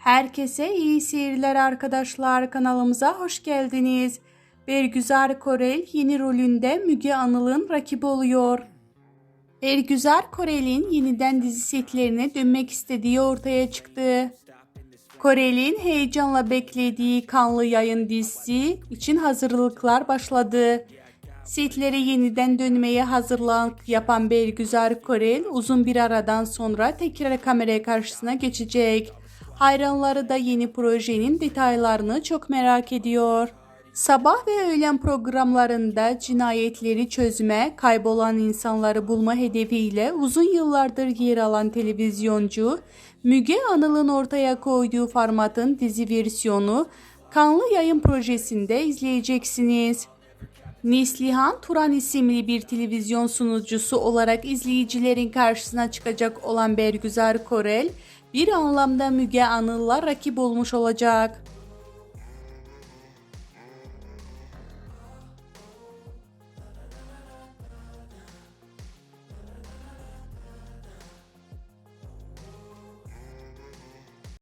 Herkese iyi seyirler arkadaşlar. Kanalımıza hoş geldiniz. Bergüzar Korel yeni rolünde Müge Anıl'ın rakibi oluyor. Bergüzar Korel'in yeniden dizi setlerine dönmek istediği ortaya çıktı. Korel'in heyecanla beklediği kanlı yayın dizisi için hazırlıklar başladı. Setlere yeniden dönmeye hazırlık yapan Bergüzar Korel uzun bir aradan sonra tekrar kamera karşısına geçecek. Hayranları da yeni projenin detaylarını çok merak ediyor. Sabah ve öğlen programlarında cinayetleri çözme, kaybolan insanları bulma hedefiyle uzun yıllardır yer alan televizyoncu Müge Anıl'ın ortaya koyduğu formatın dizi versiyonu Kanlı Yayın projesinde izleyeceksiniz. Neslihan Turan isimli bir televizyon sunucusu olarak izleyicilerin karşısına çıkacak olan Bergüzar Korel bir anlamda Müge Anıl'la rakip olmuş olacak.